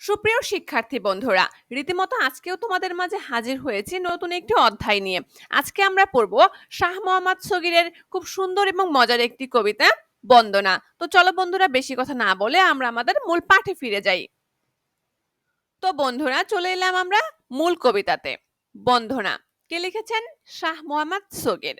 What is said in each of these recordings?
সুপ্রিয় শিক্ষার্থী বন্ধুরা, রীতিমতো আজকেও তোমাদের মাঝে হাজির হয়েছি নতুন একটি অধ্যায় নিয়ে। আজকে আমরা পড়ব শাহ মোহাম্মদ সগিরের খুব সুন্দর এবং মজার একটি কবিতা, বন্দনা। তো চলো বন্ধুরা, বেশি কথা না বলে আমরা আমাদের মূল পাঠে ফিরে যাই। তো বন্ধুরা, চলে এলাম আমরা মূল কবিতাতে। বন্দনা, কে লিখেছেন? শাহ মোহাম্মদ সগির।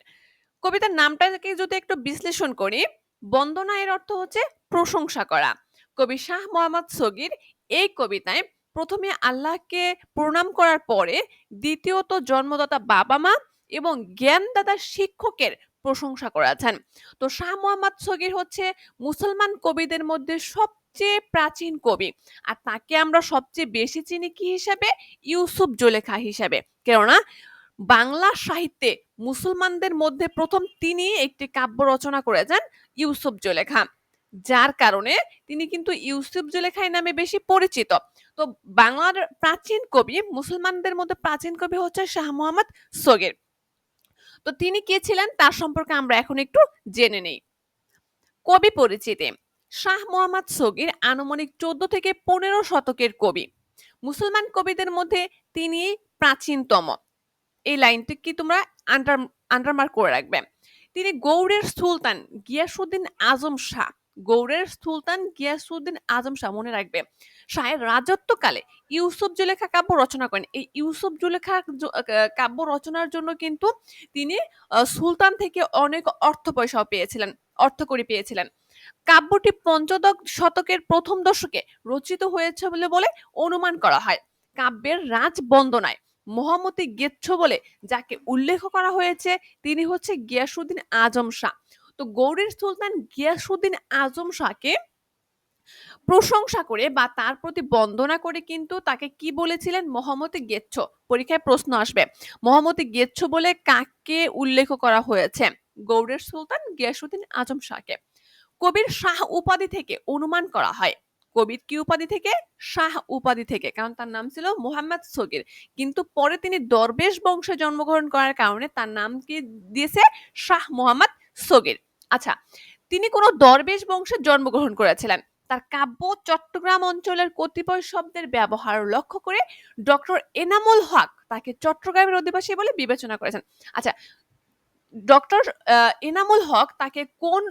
কবিতার নামটাকে যদি একটু বিশ্লেষণ করি, বন্দনা এর অর্থ হচ্ছে প্রশংসা করা। কবি শাহ মোহাম্মদ সগির এই কবিতায় প্রথমে আল্লাহকে প্রণাম করার পরে দ্বিতীয়ত জন্মদাতা বাবা মা এবং জ্ঞানদাতা শিক্ষকের প্রশংসা করেছেন। তো শাহ মোহাম্মদ সগির হচ্ছে মুসলমান কবিদের মধ্যে সবচেয়ে প্রাচীন কবি। আর তাকে আমরা সবচেয়ে বেশি চিনি কি হিসাবে? ইউসুফ জোলেখা হিসাবে। কেননা বাংলা সাহিত্যে মুসলমানদের মধ্যে প্রথম তিনি একটি কাব্য রচনা করেছেন ইউসুফ জোলেখা। যার কারণে তিনি কিন্তু ইউসুফ জুলেখাই নামে বেশি পরিচিত। তো বাংলার প্রাচীন কবি, মুসলমানদের মধ্যে প্রাচীন কবি হচ্ছে শাহ মোহাম্মদ সগির। তো তিনি কে ছিলেন? তার সম্পর্কে আমরা এখন একটু জেনে নেই। কবি পরিচিতি, শাহ মোহাম্মদ সগির আনুমানিক চোদ্দ থেকে পনেরো শতকের কবি। মুসলমান কবিদের মধ্যে তিনি প্রাচীনতম। এই লাইনটি কি তোমরা আন্ডার, আন্ডারমার্ক করে রাখবে? তিনি গৌড়ের সুলতান গিয়াসুদ্দিন আজম শাহ। গৌড়ের সুলতান গিয়াসুদ্দিন আজম শাহ মনে রাখবে। শাহের রাজত্বকালে ইউসুফ জুলেখা কাব্য রচনা করেন। এই ইউসুফ জুলেখা কাব্য রচনার জন্য কিন্তু তিনি সুলতান থেকে অনেক অর্থ পয়সাও পেয়েছিলেন অর্থকরী পেয়েছিলেন। কাব্যটি পঞ্চদশ শতকের প্রথম দশকে রচিত হয়েছে বলে বলে অনুমান করা হয়। কাব্যের রাজ বন্দনায় মহামতি গেচ্ছ বলে যাকে উল্লেখ করা হয়েছে, তিনি হচ্ছে গিয়াসুদ্দিন আজম শাহ। তো গৌড়ের সুলতান গিয়াসুদ্দিন আজম শাহকে প্রশংসা করে বা তার প্রতি বন্দনা করে কিন্তু তাকে কি বলেছিলেন? মহামতি গেচ্ছ। পরীক্ষায় প্রশ্ন আসবে। মহামতি গেচ্ছ বলে কাকে উল্লেখ করা হয়েছে? গৌড়ের সুলতান গিয়াসুদ্দিন আজম শাহকে। কবির শাহ উপাধি থেকে অনুমান করা হয়। কবির কি উপাধি থেকে? শাহ উপাধি থেকে। কারণ তার নাম ছিল মোহাম্মদ সগির। কিন্তু পরে তিনি দরবেশ বংশে জন্মগ্রহণ করার কারণে তার নাম কি দিয়েছে? শাহ মোহাম্মদ সগির। আচ্ছা তিনি কোনো দরবেশ বংশে জন্মগ্রহণ করেছিলেন। তার কাব্য চট্টগ্রাম অঞ্চলের কতিপয় শব্দের ব্যবহার লক্ষ্য করে ডক্টর এনামুল হক তাকে চট্টগ্রামের অধিবাসী বলে বিবেচনা করেছেন। আচ্ছা ডক্টর এনামুল হক তাকে কোন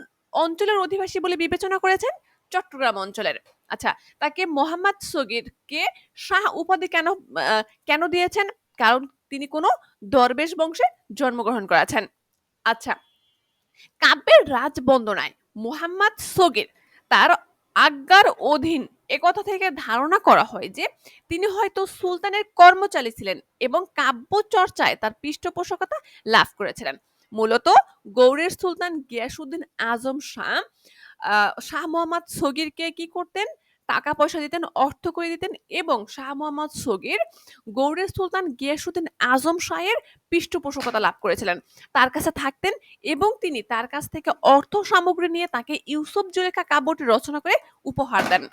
অঞ্চলের অধিবাসী বলে বিবেচনা করেছেন? চট্টগ্রাম অঞ্চলের। আচ্ছা তাকে মোহাম্মদ সগিরকে শাহ উপাধি কেন কেন দিয়েছেন? কারণ তিনি কোনো দরবেশ বংশে জন্মগ্রহণ করেছেন। আচ্ছা কাব্যের রাজবন্দনায় মোহাম্মদ সগির তার আজ্ঞার অধীন একথা থেকে ধারণা করা হয় যে, তিনি হয়তো সুলতানের কর্মচারী ছিলেন এবং কাব্য চর্চায় তার পৃষ্ঠপোষকতা লাভ করেছিলেন। মূলত গৌরের সুলতান গিয়াসুদ্দিন আজম শাহ শাহ মোহাম্মদ সগিরকে কি করতেন? টাকা পয়সা দিতেন, অর্থ করে দিতেন এবং শাহ মোহাম্মদ সগির গৌরে সুলতান গিয়াসুদ্দিন আজম শাহের পৃষ্ঠপোষকতা লাভ করেছিলেন। তার কাছে থাকতেন এবং তিনি তার কাছ থেকে অর্থ সামগ্রী নিয়ে তাকে ইউসুফ জুলেখা কাব্যটি রচনা করে উপহার দেন।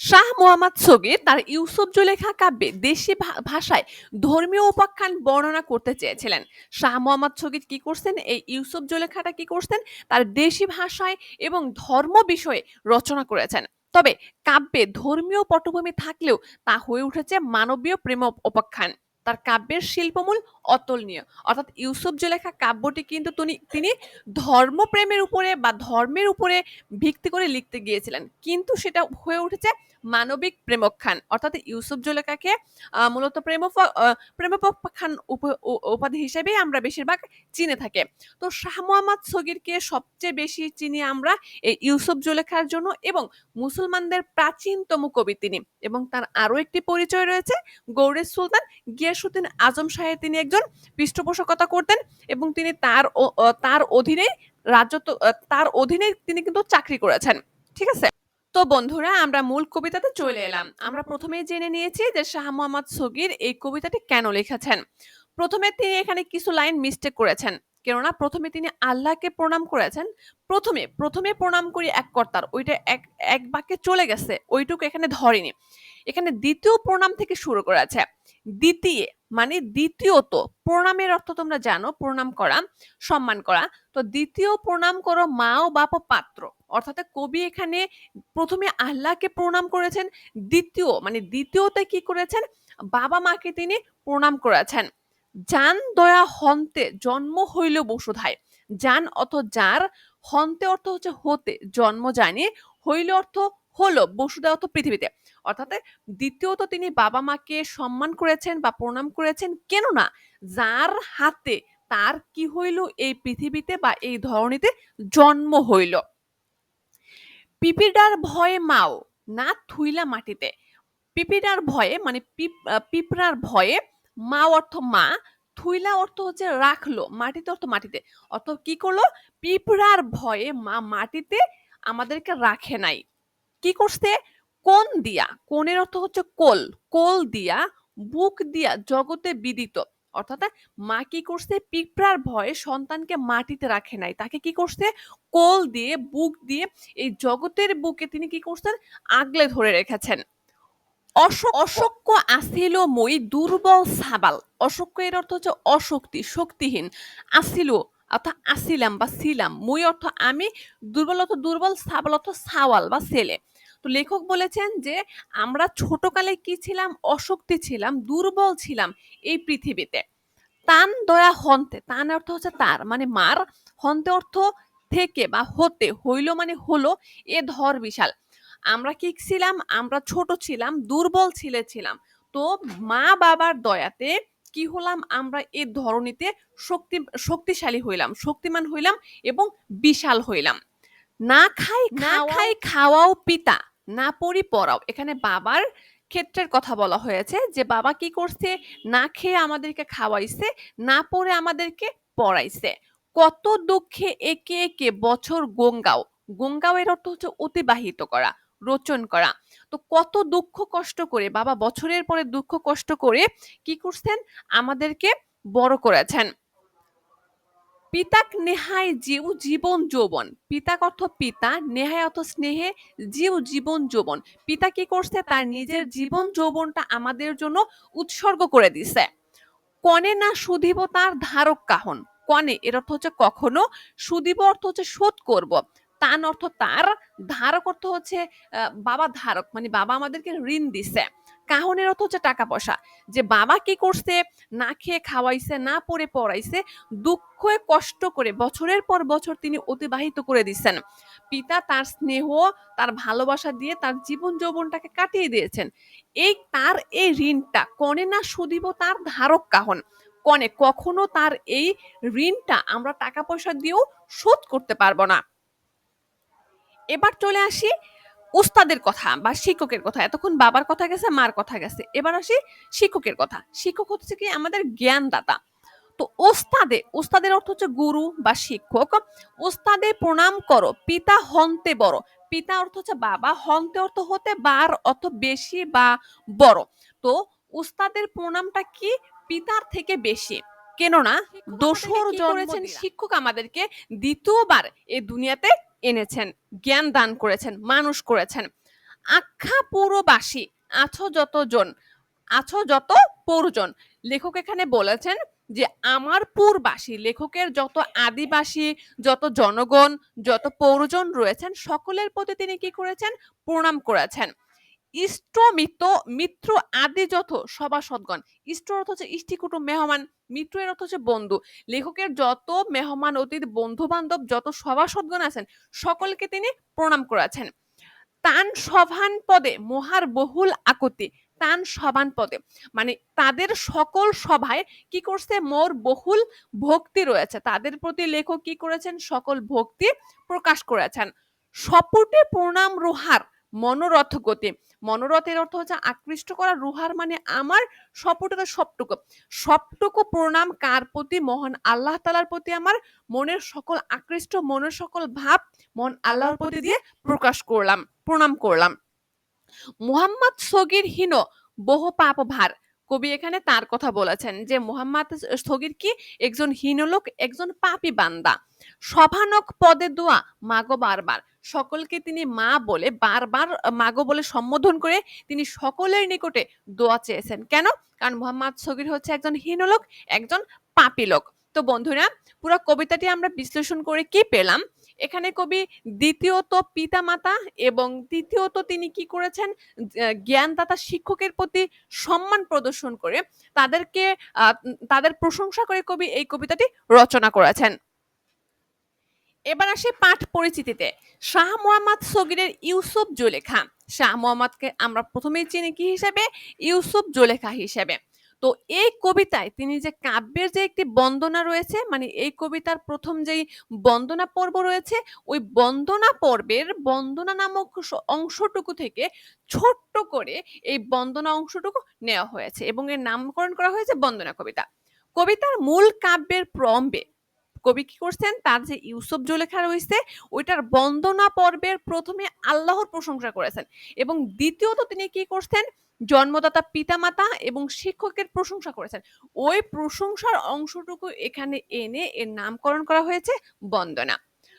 শাহ মোহাম্মদ সগির তার ইউসুফ জুলেখা কাব্যে দেশি ভাষায় ধর্মীয় উপাখ্যান বর্ণনা করতে চেয়েছিলেন। শাহ মোহাম্মদ সগির কি করছেন? এই ইউসুফ জুলেখাটা কি করছেন? তার দেশি ভাষায় এবং ধর্ম বিষয়ে রচনা করেছেন। তবে কাব্যে ধর্মীয় পটভূমি থাকলেও তা হয়ে উঠেছে মানবীয় প্রেম উপাখ্যান। তার কাব্যের শিল্পমূল অতুলনীয়। অর্থাৎ ইউসুফ যে লেখা কাব্যটি কিন্তু তিনি তিনি ধর্মপ্রেমের উপরে বা ধর্মের উপরে ভিত্তি করে লিখতে গিয়েছিলেন। কিন্তু সেটা হয়ে উঠেছে মানবিক প্রেমখান অর্থাৎ ইউসুফ জুলেখাকে মূলত প্রেম প্রেমপক্ষান উপাধি হিসেবেই আমরা বেশিরভাগ চিনে থাকে। তো শাহ মোহাম্মদ সগিরকে সবচেয়ে বেশি চিনি আমরা এই ইউসুফ জুলেখার জন্য এবং মুসলমানদের প্রাচীনতম কবি তিনি। এবং তার আরও একটি পরিচয় রয়েছে গৌরের সুলতান গিয়াসুদ্দিন আজম সাহেব তিনি একজন পৃষ্ঠপোষকতা করতেন এবং তিনি তার তার অধীনে রাজত্ব তার অধীনে তিনি কিন্তু চাকরি করেছেন। ঠিক আছে? তো বন্ধুরা, আমরা মূল কবিতাতে চলে এলাম। আমরা প্রথমেই জেনে নিয়েছি যে শাহ মোহাম্মদ সগির এই কবিতাটি কেন লিখেছেন। প্রথমে তিনি এখানে কিছু লাইন মিস্টেক করেছেন। কেননা প্রথমে তিনি আল্লাহকে প্রণাম করেছেন। প্রথমে প্রথমে প্রণাম করি এক কর্তার, ওইটা এক এক বাক্যে চলে গেছে, ওইটুকু এখানে ধরেনি। এখানে দ্বিতীয় প্রণাম থেকে শুরু করেছে। দ্বিতীয় মানে দ্বিতীয়ত, প্রণামের অর্থ তোমরা জানো, প্রণাম করা, সম্মান করা। তো দ্বিতীয় প্রণাম করো মা ও বাপ পাত্র। অর্থাৎ কবি এখানে প্রথমে আল্লাহকে প্রণাম করেছেন, দ্বিতীয় মানে দ্বিতীয়তে কি করেছেন বাবা মাকে তিনি প্রণাম করেছেন। জান দয়া হন্তে জন্ম হইল বসুধায়। যান অর্থ যার, হন্তে অর্থ হচ্ছে হতে, জন্ম জানি, হইল অর্থ হলো, বসুধা অর্থ পৃথিবীতে। অর্থাৎ দ্বিতীয়ত তিনি বাবা মাকে সম্মান করেছেন বা প্রণাম করেছেন, কেননা যার হাতে তার কি হইল, এই পৃথিবীতে বা এই ধরনীতে জন্ম হইল। পিপিডার ভয়ে মাও, না থুইলা মাটিতে। পিপিডার ভয়ে মানে পিঁপড়ার ভয়ে মা অর্থ মা, থুইলা অর্থ হচ্ছে রাখল, মাটিতে অর্থ মাটিতে। অর্থ কি করল? পিঁপড়ার ভয়ে মা মাটিতে আমাদেরকে রাখে নাই। কি করছে? কোন দিয়া, কোনের অর্থ হচ্ছে কোল কোল দিয়া, বুক দিয়া জগতে বিদিত। অর্থাৎ মা কি করছে? পিঁপড়ার ভয়ে সন্তানকে মাটিতে রাখে নাই। তাকে কি করছে? কোল দিয়ে, বুক দিয়ে এই জগতের বুকে তিনি কি করছেন? আগলে ধরে রেখেছেন। অশক্য আসিল মই দুর্বল সাবাল অশক্য এর অর্থ হচ্ছে অশক্তি, শক্তিহীন। আসিল অর্থাৎ আসিলাম বা ছিলাম। মই অর্থ আমি, দুর্বল অর্থ দুর্বল সাবাল অর্থ সাওয়াল বা ছেলে। তো লেখক বলেছেন যে, আমরা ছোটকালে কি ছিলাম? অশক্তি ছিলাম, দুর্বল ছিলাম এই পৃথিবীতে। তান দয়া হন্তে, তান অর্থ হচ্ছে তার মানে মার। হন্তে অর্থ থেকে বা হতে, হইল মানে হলো, এ ধর বিশাল। আমরা কি ছিলাম? আমরা ছোট ছিলাম দুর্বল ছিলে ছিলাম। তো মা বাবার দয়াতে কি হলাম? আমরা এ ধরনীতে শক্তি শক্তিশালী হইলাম শক্তিমান হইলাম এবং বিশাল হইলাম। না খাই না খাই খাওয়াও পিতা না পড়ি পড়াও। এখানে বাবার ক্ষেত্রের কথা বলা হয়েছে যে বাবা কি করছে? না খেয়ে আমাদেরকে খাওয়াইছে না পড়ে আমাদেরকে পড়াইছে। কত দুঃখে একে একে বছর গঙ্গাও। গঙ্গাও এর অর্থ হচ্ছে অতিবাহিত করা। রোচন করা। তো কত দুঃখ কষ্ট করে, বাবা বছরের পরে দুঃখ কষ্ট করে কি করছেন? আমাদেরকে বড় করেছেন। পিতাক নেহায় জিউ জীবন যৌবন। পিতাক অর্থ পিতা নেহায় অর্থ স্নেহে জিউ জীবন যৌবন। পিতা কি করছে? তার নিজের জীবন যৌবনটা আমাদের জন্য উৎসর্গ করে দিছে। কনে না সুধিব তার ধারক কাহন? কনে, এর অর্থ হচ্ছে কখনো। সুদিব অর্থ হচ্ছে শোধ করব। তান অর্থ তার। ধারক অর্থ হচ্ছে বাবা ধারক মানে বাবা আমাদেরকে ঋণ দিছে। কাহনের অর্থ হচ্ছে টাকা পয়সা। যে বাবা কি করছে, না খেয়ে খাওয়াইছে, না পড়ে পড়াইছে, দুঃখে কষ্ট করে বছরের পর বছর তিনি অতিবাহিত করে দিচ্ছেন পিতা তার স্নেহ, তার ভালোবাসা দিয়ে তার জীবন যৌবনটাকে কাটিয়ে দিয়েছেন। এই তার এই ঋণটা, কনে না সুদিব তার ধারক কাহন? কনে কখনো তার এই ঋণটা আমরা টাকা পয়সা দিয়েও শোধ করতে পারব না। এবার চলে আসি উস্তাদের কথা বা শিক্ষকের কথা। এতক্ষণ বাবার কথা গেছে মার কথা গেছে। এবার আসি শিক্ষকের কথা। শিক্ষক হচ্ছে কি আমাদের জ্ঞানদাতা। তো ওস্তাদে ওস্তাদের অর্থ হচ্ছে গুরু বা শিক্ষক। ওস্তাদে প্রণাম করো পিতা হন্তে বড়। পিতা অর্থ হচ্ছে বাবা হন্তে অর্থ হতে বার অর্থ বেশি বা বড়। তো উস্তাদের প্রণামটা কি? পিতার থেকে বেশি। কেননা দোসর করেছেন শিক্ষক আমাদেরকে দ্বিতীয়বার এই দুনিয়াতে এনেছেন, জ্ঞান দান করেছেন, মানুষ করেছেন। আখ্যা পুরবাসী আছো যতজন আছো যত পৌরজন। লেখক এখানে বলেছেন যে, আমার পুরবাসী লেখকের যত আদিবাসী, যত জনগণ, যত পৌরজন রয়েছেন, সকলের প্রতি তিনি কি করেছেন? প্রণাম করেছেন। ইষ্ট মিত্র মিত্র আদি যত সভাসদগণ ইষ্ট অর্থ হচ্ছে ইষ্টি কুটুম মেহমান মিত্র এর অর্থ হচ্ছে বন্ধু। লেখকের যত মেহমান, অতীত বন্ধু বান্ধব যত সভাসদগণ আছেন, সকলকে তিনি প্রণাম করেছেন তান সভান পদে মহার বহুল আকতি, তান সভান পদে। মানে তাদের সকল সভায় কি করছে? মোর বহুল ভক্তি রয়েছে। তাদের প্রতি লেখক কি করেছেন? সকল ভক্তি প্রকাশ করেছেন। সপুটে প্রণাম রোহার মনোরথ গতি। মনোরথের অর্থ হচ্ছে আকৃষ্ট করা, রুহার মানে আমার সপুটে সবটুকু। সবটুকু প্রণাম কার প্রতি? মহান আল্লাহ তালার প্রতি আমার মনের সকল আকৃষ্ট, মনের সকল ভাব মন আল্লাহর প্রতি দিয়ে প্রকাশ করলাম, প্রণাম করলাম। মুহাম্মদ সগির হীন বহু পাপ ভার। কবি এখানে তার কথা বলেছেন যে মোহাম্মদ স্থগির কি? একজন হীনলোক একজন পাপী বান্দা। সভানক পদে দোয়া, মাগো বারবার। সকলকে তিনি মা বলে বারবার, মাগো বলে সম্বোধন করে তিনি সকলের নিকটে দোয়া চেয়েছেন। কেন? কারণ মোহাম্মদ সগির হচ্ছে একজন হীনলোক একজন পাপী লোক। তো বন্ধুরা, পুরো কবিতাটি আমরা বিশ্লেষণ করে কি পেলাম? এখানে কবি দ্বিতীয়ত পিতামাতা এবং তৃতীয়ত তিনি কি করেছেন? জ্ঞানদাতা শিক্ষকের প্রতি সম্মান প্রদর্শন করে তাদেরকে তাদের প্রশংসা করে কবি এই কবিতাটি রচনা করেছেন। এবার আসি পাঠ পরিচিতিতে। শাহ মোহাম্মদ সগিরের ইউসুফ জোলেখা। শাহ মোহাম্মদকে আমরা প্রথমেই চিনি কি হিসেবে? ইউসুফ জোলেখা হিসেবে। তো এই কবিতায় তিনি যে কাব্যের যে একটি বন্দনা রয়েছে মানে এই কবিতার প্রথম যেই বন্দনা পর্ব রয়েছে, ওই বন্দনা পর্বের বন্দনা নামক অংশটুকু থেকে ছোট্ট করে এই বন্দনা অংশটুকু নেওয়া হয়েছে এবং এর নামকরণ করা হয়েছে বন্দনা কবিতা। কবিতার মূল কাব্যের প্রম্বে কবি কি করছেন? তার যে ইউসুফ জুলেখা রয়েছে, ওইটার বন্দনা পর্বের প্রথমে আল্লাহর প্রশংসা করেছেন এবং দ্বিতীয়ত তিনি কি করছেন? জন্মদাতা পিতামাতা এবং শিক্ষকের প্রশংসা করেছেন। ওই প্রশংসার অংশটুকু এখানে এনে এর নামকরণ করা হয়েছে বন্দনা।